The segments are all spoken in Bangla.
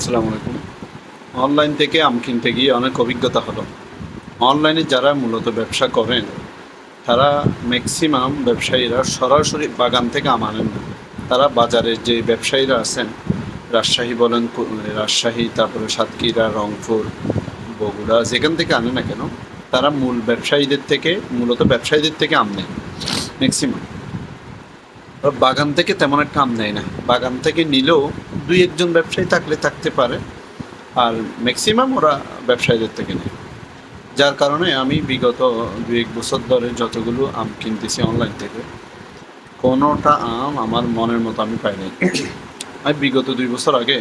আসসালামু আলাইকুম। অনলাইন থেকে আম কিনতে গিয়ে অনেক অভিজ্ঞতা হলো। অনলাইনে যারা মূলত ব্যবসা করেন, তারা ম্যাক্সিমাম ব্যবসায়ীরা সরাসরি বাগান থেকে আম আনেন না। তারা বাজারের যে ব্যবসায়ীরা আছেন, রাজশাহী বলেন রাজশাহী, তারপরে সাতক্ষীরা, রংপুর, বগুড়া, যেখান থেকে আনে না কেন, তারা মূল ব্যবসায়ীদের থেকে, মূলত ব্যবসায়ীদের থেকে আম নেয় ম্যাক্সিমাম বাগান থেকে তেমন একটা আম নেয় না। বাগান থেকে নিলেও দুই একজন ব্যবসায়ী থাকলে থাকতে পারে, আর ম্যাক্সিমাম ওরা ব্যবসায়ীদের থেকে নেয়। যার কারণে আমি বিগত দুই এক বছর ধরে যতগুলো আম কিনতেছি অনলাইন থেকে, কোনোটা আম আমার মনের মতো আমি পাই নাই। আমি বিগত দুই বছর আগে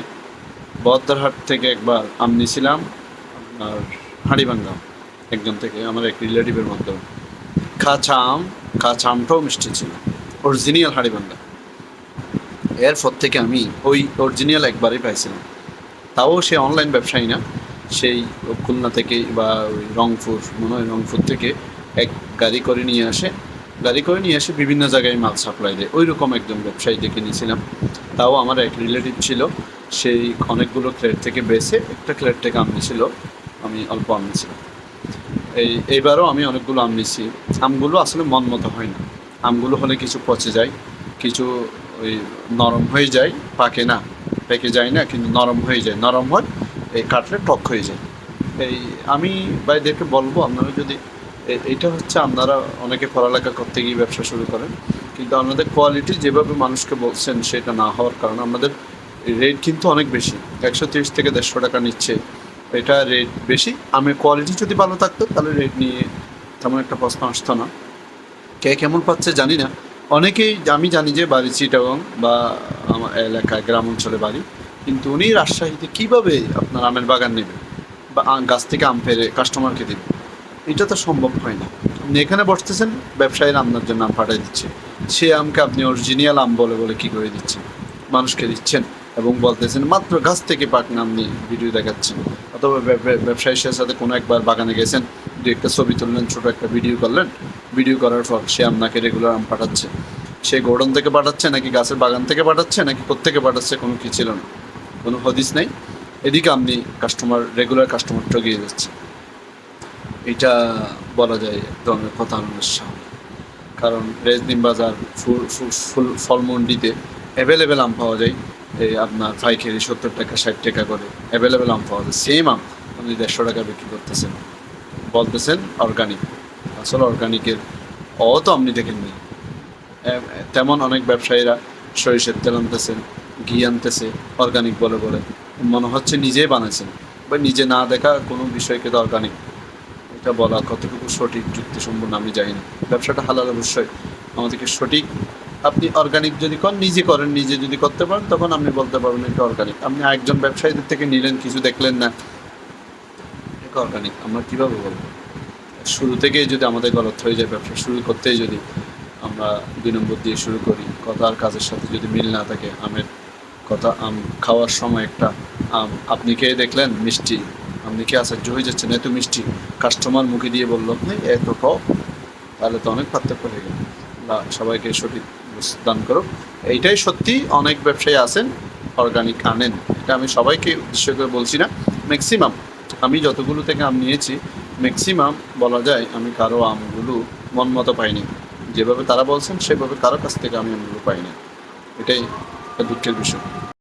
বদ্দারহাট থেকে একবার আম নিয়েছিলাম আর হাঁড়িভাঙ্গা একজন থেকে, আমার এক রিলেটিভের মাধ্যমে কাঁচা আম, কাঁচা আমটাও মিষ্টি ছিল অরিজিনাল হাঁড়িভাঙ্গা এরপর থেকে আমি ওই অরিজিনাল একবারই পাইছিলাম। তাও সে অনলাইন ব্যবসায়ী না, সেই খুলনা থেকে বা ওই রংপুর, মনে হয় রংপুর থেকে এক গাড়ি করে নিয়ে আসে। গাড়ি করে নিয়ে এসে বিভিন্ন জায়গায় মাল সাপ্লাই দেয়। ওই রকম একজন ব্যবসায়ী দেখে নিয়েছিলাম। তাও আমার এক রিলেটিভ ছিল। সেই অনেকগুলো ক্লেট থেকে বেছে একটা ক্লেট থেকে আম নিয়েছিল। আমি অল্প আম নিয়েছিলাম। এই, এইবারও আমি অনেকগুলো আম নিয়েছি। আমগুলো আসলে মন মতো হয় না। আমগুলো হলে কিছু পচে যায়, কিছু ওই নরম হয়ে যায়, পাকে না, পেকে যায় না, কিন্তু নরম হয়ে যায়। নরম হয় এই কাটলে টক হয়ে যায়। এই আমি ভাইদেরকে বলব, আপনারা যদি এ- এইটা হচ্ছে আপনারা অনেকে পড়ালেখা করতে গিয়ে ব্যবসা শুরু করেন, কিন্তু আপনাদের কোয়ালিটি যেভাবে মানুষকে বলছেন সেটা না হওয়ার কারণে আমাদের রেট কিন্তু অনেক বেশি। একশো তিরিশ থেকে দেড়শো টাকা নিচ্ছে। এটা রেট বেশি। আমি কোয়ালিটি যদি ভালো থাকতো, তাহলে রেট নিয়ে তেমন একটা প্রশ্ন আসতো না। কে কেমন পাচ্ছে জানি না। অনেকেই, আমি জানি যে বাড়ি চিটাগং বা আমার এলাকায় গ্রাম অঞ্চলে বাড়ি, কিন্তু উনি রাজশাহীতে কীভাবে আপনার আমের বাগান নেবে বা গাছ থেকে আম ফেরে কাস্টমারকে দেবে? এটা তো সম্ভব হয় না। আপনি এখানে বসতেছেন, ব্যবসায়ীর আপনার জন্য আম পাঠিয়ে দিচ্ছে। সে আমকে আপনি অরিজিনিয়াল আম বলে বলে কী করে দিচ্ছেন? মানুষকে দিচ্ছেন? এবং বলতেছেন, মাত্র গাছ থেকে পাকনা আম নিয়ে ভিডিও দেখাচ্ছেন অথবা ব্যব- ব্যবসায়ীর সাথে কোনো একবার বাগানে গেছেন, দু একটা ছবি তুললেন, ছোটো একটা ভিডিও করলেন। ভিডিও করার পর সে আপনাকে রেগুলার আম পাঠাচ্ছে। সে গোডন থেকে পাঠাচ্ছে নাকি গাছের বাগান থেকে পাঠাচ্ছে, নাকি কোত্থেকে পাঠাচ্ছে কোনো কি ছিল না। কোনো হদিস নেই। এদিকে আপনি কাস্টমার রেগুলার কাস্টমার ঠকিয়ে যাচ্ছে এটা বলা যায় এক ধরনের প্রতারণার সামনে কারণ রেজনিম বাজার ফুল ফুল ফুল, ফলমন্ডিতে অ্যাভেলেবেল আম পাওয়া যায়। এই আপনার পাইকারি সত্তর টাকা, ষাট টাকা করে অ্যাভেলেবেল আম পাওয়া যায়। সেম আম আপনি দেড়শো টাকা বিক্রি করতেছেন। বলতেছেন অর্গানিক আসলে অর্গানিকের অ তো আপনি দেখেননি তেমন অনেক ব্যবসায়ীরা সরিষার তেল আনতেছেন ঘি আনতেছে অর্গানিক বলে বলে। মনে হচ্ছে নিজেই বানাইছেন। বা নিজে না দেখা কোনো বিষয়কে তো অর্গানিক এটা বলা কতটুকু সঠিক, যুক্তিসম্পন্ন আমি জানি না। ব্যবসাটা হালাল অবশ্যই। আমাদেরকে সঠিক আপনি অর্গানিক যদি করেন, নিজে করেন, নিজে যদি করতে পারেন, তখন আপনি বলতে পারবেন এটা অর্গানিক আপনি একজন ব্যবসায়ীদের থেকে নিলেন, কিছু দেখলেন না, এটা অর্গানিক আমরা কীভাবে বলব? শুরু থেকেই যদি আমাদের গলত হয়ে যায়, ব্যবসা শুরু করতেই যদি আমরা দুই নম্বর দিয়ে শুরু করি, কথা আর কাজের সাথে যদি মিল না থাকে, আমের কথা, আম খাওয়ার সময় একটা আম, আপনি খেয়ে দেখলেন, মিষ্টি, আপনি কি আশ্চর্য হয়ে যাচ্ছেন, এত মিষ্টি। কাস্টমার মুখে দিয়ে বলল আপনি এত টক তাহলে তো অনেক পার্থক্য হয়ে গেল। সবাইকে সঠিক দান করো এইটাই সত্যি অনেক ব্যবসায়ী আছেন অর্গানিক আনেন। এটা আমি সবাইকে উদ্দেশ্য করে বলছি না। ম্যাক্সিমাম আমি যতগুলো থেকে আম নিয়েছি ম্যাক্সিমাম বলা যায় আমি কারও আমগুলো মন মতো পাইনি। যেভাবে তারা বলছেন, সেভাবে কারও কাছ থেকে আমি আমগুলো পাইনি। এটাই দুঃখের বিষয়।